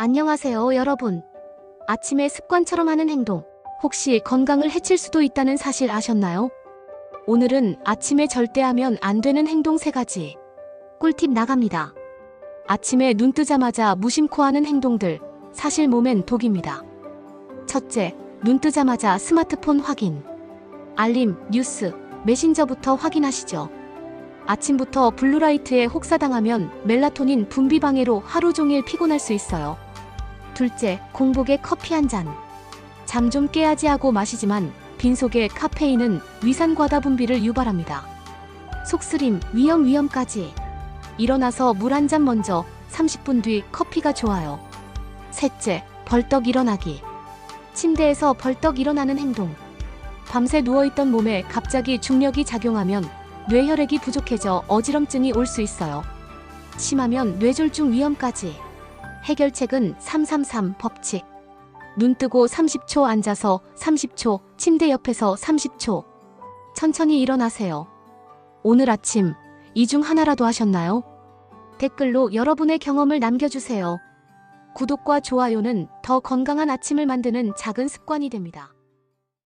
안녕하세요, 여러분. 아침에 습관처럼 하는 행동. 혹시 건강을 해칠 수도 있다는 사실 아셨나요? 오늘은 아침에 절대 하면 안 되는 행동 세가지 꿀팁 나갑니다. 아침에 눈 뜨자마자 무심코 하는 행동들. 사실 몸엔 독입니다. 첫째, 눈 뜨자마자 스마트폰 확인. 알림, 뉴스, 메신저부터 확인하시죠. 아침부터 블루라이트에 혹사당하면 멜라토닌 분비 방해로 하루 종일 피곤할 수 있어요. 둘째, 공복에 커피 한 잔. 잠 좀 깨야지 하고 마시지만 빈속의 카페인은 위산 과다 분비를 유발합니다. 속쓰림, 위험 위험까지. 일어나서 물 한 잔 먼저 30분 뒤 커피가 좋아요. 셋째, 벌떡 일어나기. 침대에서 벌떡 일어나는 행동. 밤새 누워있던 몸에 갑자기 중력이 작용하면 뇌혈액이 부족해져 어지럼증이 올 수 있어요. 심하면 뇌졸중 위험까지. 해결책은 333 법칙. 눈 뜨고 30초 앉아서 30초, 침대 옆에서 30초. 천천히 일어나세요. 오늘 아침 이 중 하나라도 하셨나요? 댓글로 여러분의 경험을 남겨주세요. 구독과 좋아요는 더 건강한 아침을 만드는 작은 습관이 됩니다.